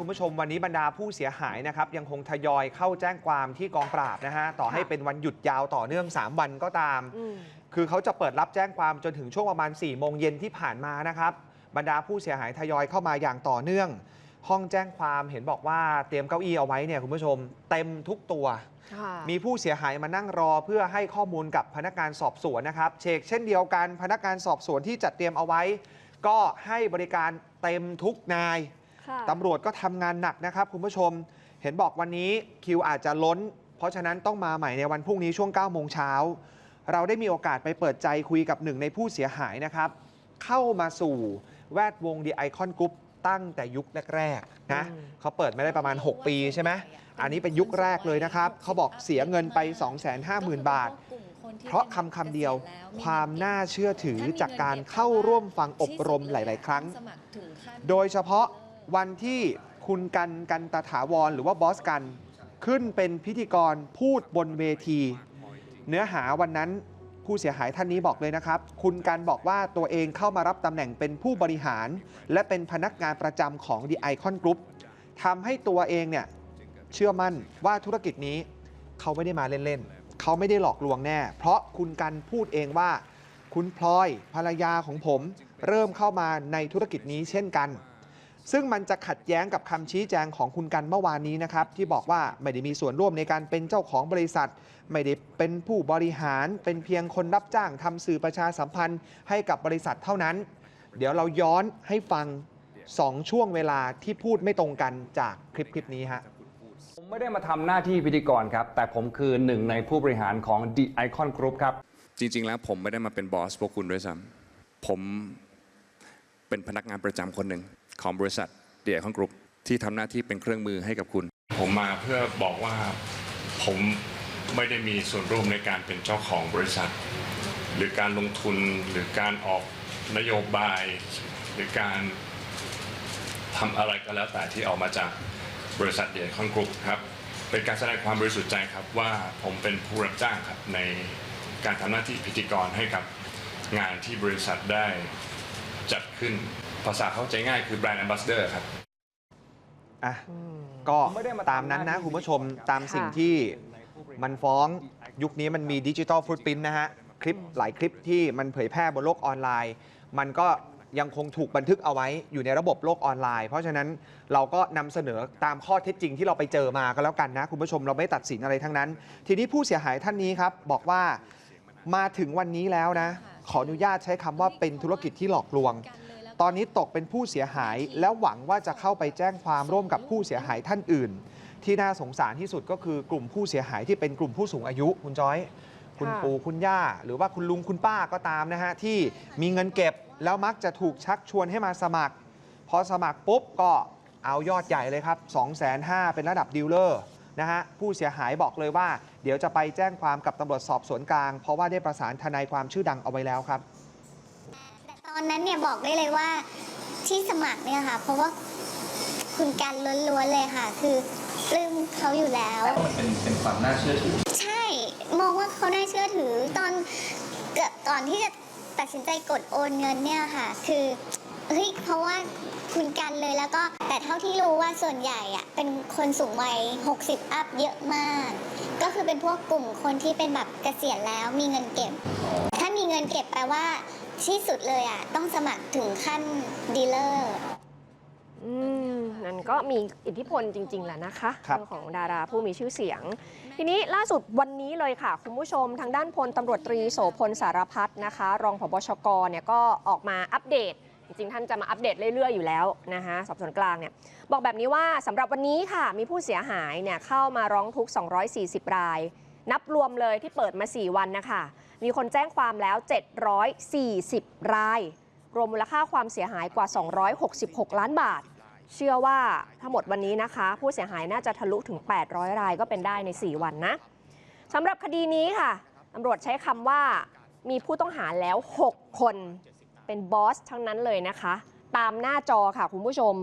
คุณผู้ชมวันนี้บรรดาผู้เสียหายนะครับยังคงทยอยเข้าแจ้งความที่กองปราบนะฮะต่อให้เป็นวันหยุดยาวต่อเนื่อง 3 วันก็ตามอืมคือเขาจะเปิดรับแจ้งความจนถึงช่วงประมาณ4โมงเย็นที่ผ่านมานะครับบรรดาผู้เสียหายทยอยเข้ามาอย่างต่อเนื่อง ห้องแจ้งความเห็นบอกว่าเตรียมเก้าอี้เอาไว้เนี่ยคุณผู้ชม เต็มทุกตัวค่ะมีผู้เสียหายมานั่งรอเพื่อให้ข้อมูลกับพนักงานสอบสวนนะครับเชกเช่นเดียวกันพนักงานสอบสวนที่จัดเตรียมเอาไว้ ก็ให้บริการเต็มทุกนาย ค่ะตำรวจก็ทำงานหนักนะครับ คุณผู้ชม เห็นบอกวันนี้คิวอาจจะล้น เพราะฉะนั้นต้องมาใหม่ในวันพรุ่งนี้ช่วง 9 โมงเช้า เราได้มีโอกาสไปเปิดใจคุยกับหนึ่งในผู้เสียหายนะครับ เข้ามาสู่แวดวง The Icon Group ตั้งแต่ยุคแรกๆนะอืมเขาเปิดมาได้ประมาณ 6 ปีใช่ไหมอันนี้เป็นยุคแรกเลยนะครับ เขาบอกเสียเงินไป 250,000 บาท เพราะคำคำเดียวความน่าเชื่อถือจากการเข้าร่วมฟังอบรมหลาย ๆ ครั้ง โดยเฉพาะ วันที่คุณกันกันตถาวรหรือว่าบอสกัน ขึ้นเป็นพิธีกรพูดบนเวที เนื้อหาวันนั้นผู้เสียหายท่านนี้บอกเลยนะครับ คุณกันบอกว่าตัวเองเข้ามารับตำแหน่งเป็นผู้บริหาร และเป็นพนักงานประจำของ The Icon Group ทำให้ตัวเองเนี่ยเชื่อมั่นว่าธุรกิจนี้เขาไม่ได้มาเล่น ๆ เขาไม่ได้หลอกลวงแน่ เพราะคุณกันพูดเองว่า คุณพลอยภรรยาของผม เริ่มเข้ามาในธุรกิจนี้เช่นกัน ซึ่งมันจะขัดแย้งกับคำชี้แจงของคุณกันเมื่อวานนี้นะครับที่บอกว่าไม่ได้มีส่วนร่วมในการเป็นเจ้าของบริษัท ไม่ได้เป็นผู้บริหาร เป็นเพียงคนรับจ้างทำสื่อประชาสัมพันธ์ให้กับบริษัทเท่านั้น เดี๋ยวเราย้อนให้ฟัง 2 ช่วงเวลาที่พูดไม่ตรงกันจากคลิปคลิปนี้ฮะผมไม่ได้มาทำหน้าที่พิธีกรครับ แต่ผมคือหนึ่งในผู้บริหารของ The Icon Group ครับ จริง ๆ แล้วผมไม่ได้มาเป็นบอสพวกคุณด้วยซ้ำผม เป็นพนักงานประจำคนหนึ่งของบริษัทเดียคอนกรุ๊ปที่ทำหน้าที่เป็นเครื่องมือให้กับคุณ ผมมาเพื่อบอกว่าผมไม่ได้มีส่วนร่วมในการเป็นเจ้าของบริษัท หรือการลงทุนหรือการออกนโยบาย หรือการทำอะไรก็แล้วแต่ที่ออกมาจากบริษัทเดียคอนกรุ๊ปครับเป็นการแสดงความบริสุทธิ์ใจครับว่าผมเป็นผู้รับจ้างครับในการทำหน้าที่พิธีกรให้กับงานที่บริษัทได้ จัดขึ้น ภาษาเข้าใจง่ายคือแบรนด์ a m b a s s a d o r ครับ อะก็ผมไม่ได้มาตามนั้นนะทำหน้าที่คุณผู้ชมพิธีกรตามสิ่งที่มันฟ้องยุคนี้มันมีดิจิ t a ลฟุต r ิ n t นะฮะ คลิปหลายคลิปที่มันเผยแพร่บนโลกออนไลน์ มันก็ยังคงถูกบันทึกเอาไว้อยู่ในระบบโลกออนไลน์ เพราะฉะนั้นเราก็นำเสนอตามข้อเท็จจริงที่เราไปเจอมาก็แล้วกันนะ คุณผู้ชมเราไม่ตัดสินอะไรทั้งนั้น ทีนี้ผู้เสียหายท่านนี้ครับ บอกว่ามาถึงวันนี้แล้วนะ ขออนุญาตใช้คำว่าเป็นธุรกิจที่หลอกลวง ตอนนี้ตกเป็นผู้เสียหาย แล้วหวังว่าจะเข้าไปแจ้งความร่วมกับผู้เสียหายท่านอื่น ที่น่าสงสารที่สุดก็คือกลุ่มผู้เสียหายที่เป็นกลุ่มผู้สูงอายุคุณจอย คุณค่ะปู่คุณย่า หรือว่าคุณลุงคุณป้าก็ตามนะฮะที่มีเงินเก็บแล้วมักจะถูกชักชวนให้มาสมัคร พอสมัครปุ๊บก็เอายอดใหญ่เลยครับ 2 5 0 0 0เป็นระดับดีลเลอร์ นะฮะผู้เสียหายบอกเลยว่า เดี๋ยวจะไปแจ้งความกับตำรวจสอบสวนกลาง เพราะว่าได้ประสานทนายความชื่อดังเอาไว้แล้วครับแต่ตอนนั้นเนี่ยบอกได้เลยว่าที่สมัครเนี่ยค่ะ เพราะว่าคุณกันล้วนๆเลยค่ะ คือปลื้มเขาอยู่แล้ว เป็นเป็นความน่าเชื่อถือ ใช่มองว่าเขาได้เชื่อถือตอนเกือบก่อนที่จะตัดสินใจกดโอนเงินเนี่ยค่ะ คือเฮ้ยเพราะว่า คุณกันเลยแล้วก็แต่เท่าที่รู้ว่าส่วนใหญ่อะเป็นคนสูงวัย 60 อัพเยอะมาก ก็คือเป็นพวกกลุ่มคนที่เป็นแบบเกษียณแล้วมีเงินเก็บ ถ้ามีเงินเก็บแปลว่าที่สุดเลยอะต้องสมัครถึงขั้นดีลเลอร์ อืมนั่นก็มีอิทธิพลจริง ๆ แหละนะคะครับ เรื่องของดาราผู้มีชื่อเสียง ทีนี้ล่าสุดวันนี้เลยค่ะ คุณผู้ชมทางด้านพลตำรวจตรีโสพลสารพัฒนะคะ รองผบชกเนี่ยก็ออกมาอัปเดต จริงท่านจะมาอัปเดตเรื่อยๆอยู่แล้วนะคะสอบสวนกลางเนี่ยบอกแบบนี้ว่าสำหรับวันนี้ค่ะมีผู้เสียหายเนี่ยเข้ามาร้องทุกข์240 ราย นับรวมเลยที่เปิดมา 4 วันนะคะมีคนแจ้งความแล้ว 740 ราย รวมมูลค่าความเสียหายกว่า 266 ล้านบาท เชื่อว่าทั้งหมดวันนี้นะคะ ผู้เสียหายน่าจะทะลุถึง 800 รายก็เป็นได้ใน 4 วันนะสำหรับคดีนี้ค่ะตำรวจใช้คำว่ามีผู้ต้องหาแล้ว 6 คน เป็นบอสทั้งนั้นเลยนะคะ ตามหน้าจอค่ะคุณผู้ชม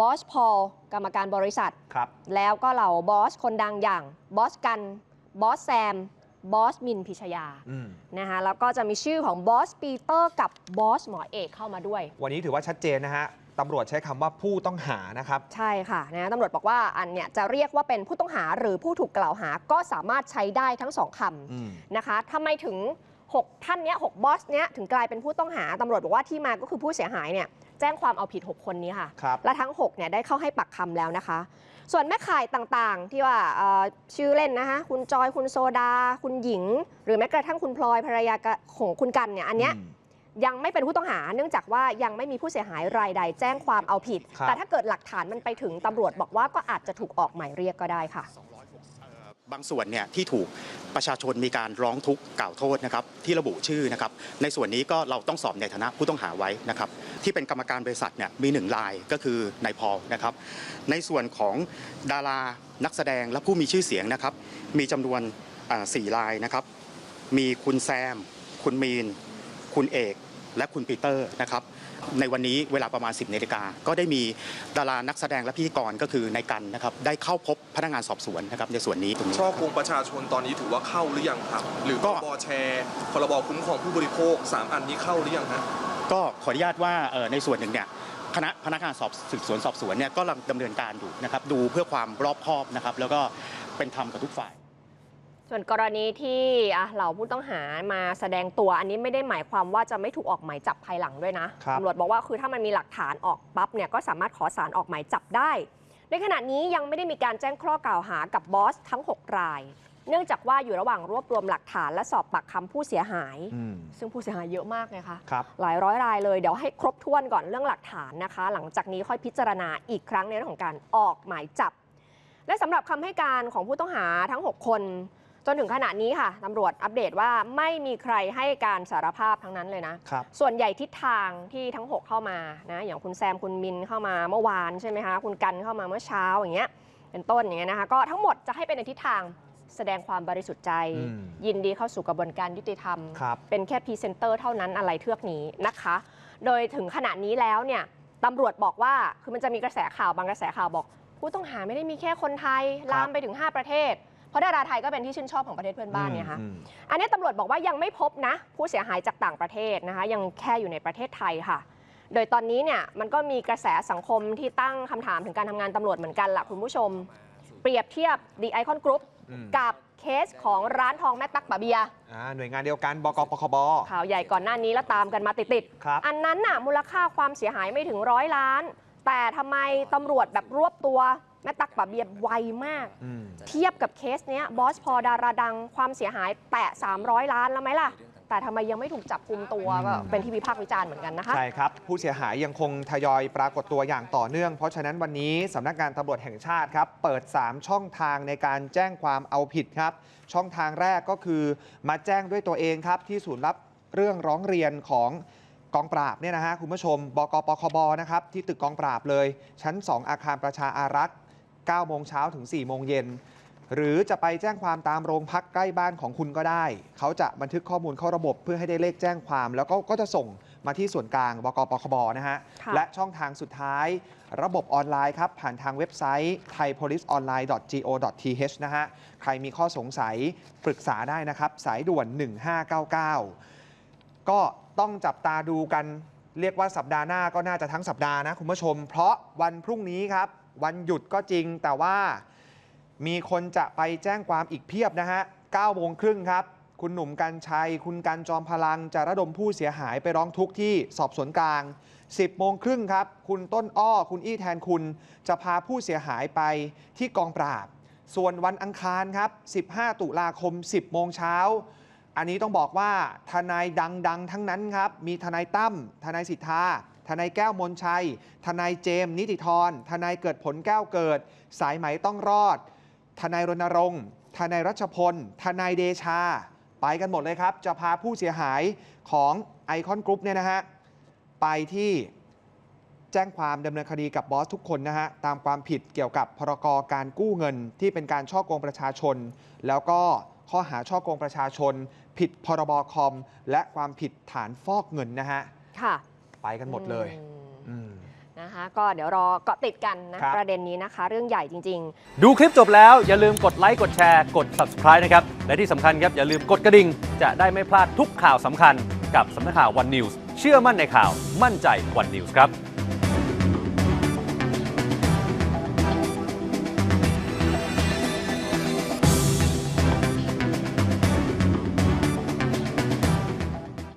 บอสพอลกรรมการบริษัท ครับ แล้วก็เหล่าบอสคนดังอย่างบอสกันบอสแซมบอสมินพิชยาอืมนะคะแล้วก็จะมีชื่อของบอสปีเตอร์กับบอสหมอเอกเข้ามาด้วย วันนี้ถือว่าชัดเจนนะฮะตำรวจใช้คำว่าผู้ต้องหานะครับ ใช่ค่ะนะตำรวจบอกว่าอันเนี่ยจะเรียกว่าเป็นผู้ต้องหาหรือผู้ถูกกล่าวหาก็สามารถใช้ได้ทั้งสองคอืมำนะคะทำไมถึง 6 ท่านเนี้ยหกบอสเนี้ยถึงกลายเป็นผู้ต้องหาตำรวจบอกว่าที่มาก็คือผู้เสียหายเนี่ยแจ้งความเอาผิด 6 คนนี้ค่ะ ครับและทั้ง6เนี่ยได้เข้าให้ปักคำแล้วนะคะ ส่วนแม่ข่ายต่างๆ ที่ว่าเอ่อชื่อเล่นนะคะคุณจอยคุณโซดา คุณหญิง หรือแม้กระทั่งคุณพลอยภรรยาของคุณกันเนี่ยอันเนี้ย อืม ยังไม่เป็นผู้ต้องหาเนื่องจากว่ายังไม่มีผู้เสียหายรายใดแจ้งความเอาผิด ครับ แต่ถ้าเกิดหลักฐานมันไปถึงตำรวจบอกว่าก็อาจจะถูกออกหมายเรียกก็ได้ค่ะ บางส่วนเนี่ยที่ถูก ประชาชนมีการร้องทุกข์กล่าวโทษนะครับที่ระบุชื่อนะครับในส่วนนี้ก็เราต้องสอบในฐานะผู้ต้องหาไว้นะครับที่เป็นกรรมการบริษัทเนี่ยมีหนึ่งรายก็คือนายพอลนะครับในส่วนของดารานักแสดงและผู้มีชื่อเสียงนะครับมีจำนวนสี่รายนะครับมีคุณแซม คุณมีน คุณเอก และคุณปีเตอร์นะครับ ในวันนี้เวลาประมาณ 10นาฬิกาก็ได้มีดารานักแสดงและพิธีกรก็คือนายกันนะครับได้เข้าพบพนักงานสอบสวนนะครับในส่วนนี้ตรงนี้ ช่อโกงประชาชนตอนนี้ถือว่าเข้าหรือยังครับ หรือพก็ รบแชร์พรบคุ้มครองผู้บริโภค 3 อันนี้เข้าหรือยังฮะ ก็ขออนุญาตว่าเอ่อในส่วนหนึ่งเนี่ยคณะพนักงานสอบสืบสวนสอบสวนเนี่ยก็กำลังดำเนินการอยู่นะครับดูเพื่อความรอบคอบนะครับแล้วก็เป็นธรรมกับทุกฝ่าย ส่วนกรณีที่อะเหล่าผู้ต้องหามาแสดงตัวอันนี้ไม่ได้หมายความว่าจะไม่ถูกออกหมายจับภายหลังด้วยนะครับตำรวจบอกว่าคือถ้ามันมีหลักฐานออกปั๊บเนี่ยก็สามารถขอสารออกหมายจับได้ ในขณะนี้ยังไม่ได้มีการแจ้งข้อกล่าวหากับบอสทั้ง 6 ราย เนื่องจากว่าอยู่ระหว่างรวบรวมหลักฐานและสอบปากคำผู้เสียหายอืมซึ่งผู้เสียหายเยอะมากไงคะครับหลายร้อยรายเลยเดี๋ยวให้ครบถ้วนก่อนเรื่องหลักฐานนะคะ หลังจากนี้ค่อยพิจารณาอีกครั้งในเรื่องของการออกหมายจับ และสำหรับคำให้การของผู้ต้องหาทั้ง 6 คน จนถึงขณะนี้ค่ะตำรวจอัปเดตว่าไม่มีใครให้การสารภาพทั้งนั้นเลยนะครับส่วนใหญ่ทิศทางที่ทั้ง 6 เข้ามานะอย่างคุณแซมคุณมินเข้ามาเมื่อวานใช่ไหมคะคุณกันเข้ามาเมื่อเช้าอย่างเงี้ยเป็นต้นอย่างเงี้ยนะคะก็ทั้งหมดจะให้เป็นในทิศทางแสดงความบริสุทธิ์ใจอืมยินดีเข้าสู่กระบวนการยุติธรรมครับเป็นแค่พรีเซนเตอร์เท่านั้นอะไรเทือกนี้นะคะ โดยถึงขณะนี้แล้วเนี่ยตำรวจบอกว่าคือมันจะมีกระแสข่าวบางกระแสข่าวบอก ผู้ต้องหาไม่ได้มีแค่คนไทยลามไปถึง 5 ประเทศเพ ราะดาราไทยก็เป็นที่ชื่นชอบของประเทศเพื่อนบ้านเนี่ยค่ะอืมอันนี้ตำรวจบอกว่ายังไม่พบนะ ผู้เสียหายจากต่างประเทศนะคะ ยังแค่อยู่ในประเทศไทยค่ะ โดยตอนนี้เนี่ยมันก็มีกระแสสังคมที่ตั้งคำถามถึงการทำงานตำรวจเหมือนกันล่ะคุณผู้ชม เปรียบเทียบ The Icon Group อืมกับเคสของร้านทองแม่ตั๊กบะเบียอ่าหน่วยงานเดียวกันบกปคบข่าวใหญ่ก่อนหน้านี้แล้วตามกันมาติดครับๆอันนั้นน่ะมูลค่าความเสียหายไม่ถึงร้อยล้าน แต่ทำไมตำรวจแบบรวบตัว แม่ตั๊กบะเบียไวมาก อืม เทียบกับเคสเนี้ยบอสพอดาราดังความเสียหายแตะ 300 ล้านแล้วไหมล่ะ แต่ทำไมยังไม่ถูกจับกุมตัวก็เป็นที่วิพากษ์วิจารณ์เหมือนกันนะคะ ใช่ครับ ผู้เสียหายยังคงทยอยปรากฏตัวอย่างต่อเนื่อง เพราะฉะนั้นวันนี้สำนักงานตำรวจแห่งชาติครับ เปิด 3 ช่องทางในการแจ้งความเอาผิดครับ ช่องทางแรกก็คือมาแจ้งด้วยตัวเองครับ ที่ศูนย์รับเรื่องร้องเรียนของกองปราบเนี่ยนะฮะคุณผู้ชม บกปคบนะครับที่ตึกกองปราบเลย ชั้น 2 อาคารประชาอารักษ์ 9โมงเช้าถึง4โมงเย็นหรือจะไปแจ้งความตามโรงพักใกล้บ้านของคุณก็ได้ เขาจะบันทึกข้อมูลเข้าระบบเพื่อให้ได้เลขแจ้งความ แล้วก็ก็จะส่งมาที่ส่วนกลางบกปคบนะฮะค่ะและช่องทางสุดท้าย ระบบออนไลน์ครับ ผ่านทางเว็บไซต์ thaipoliceonline.go.th นะฮะ ใครมีข้อสงสัยปรึกษาได้นะครับ สายด่วน 1599 ก็ต้องจับตาดูกัน เรียกว่าสัปดาห์หน้าก็น่าจะทั้งสัปดาห์นะคุณผู้ชม เพราะวันพรุ่งนี้ครับ วันหยุดก็จริง แต่ว่ามีคนจะไปแจ้งความอีกเพียบนะฮะ9โมงครึ่งครับ คุณหนุ่มกัญชัย คุณกันจอมพลังจะระดมผู้เสียหายไปร้องทุกข์ที่สอบสวนกลาง 10โมงครึ่งครับ คุณต้นอ้อ คุณอี้แทนคุณจะพาผู้เสียหายไปที่กองปราบ ส่วนวันอังคารครับ 15 ตุลาคม 10 โมงเช้า อันนี้ต้องบอกว่าทนายดังๆ ทั้งนั้นครับ มีทนายตั้ม ทนายสิทธา ทนายแก้วมนชัย ทนายเจมส์นิติธร ทนายเกิดผลแก้วเกิด สายไหมต้องรอด ทนายรณรงค์ ทนายรัชพล ทนายเดชา ไปกันหมดเลยครับ จะพาผู้เสียหายของไอคอนกรุ๊ปเนี่ยนะฮะ ไปที่แจ้งความดำเนินคดีกับบอสทุกคนนะฮะ ตามความผิดเกี่ยวกับพรกการกู้เงินที่เป็นการช่อโกงประชาชน แล้วก็ข้อหาช่อโกงประชาชน ผิดพรบคอม และความผิดฐานฟอกเงินนะฮะ ค่ะ ไปกันหมดเลยอืมอืม นะคะ ก็เดี๋ยวรอเกาะติดกันนะครับ ประเด็นนี้นะคะ เรื่องใหญ่จริงๆดูคลิปจบแล้ว อย่าลืมกดไลค์กดแชร์กด subscribe นะครับ และที่สำคัญครับ อย่าลืมกดกระดิ่ง จะได้ไม่พลาดทุกข่าวสำคัญกับสำนักข่าว One News เชื่อมั่นในข่าวมั่นใจ One News ครับ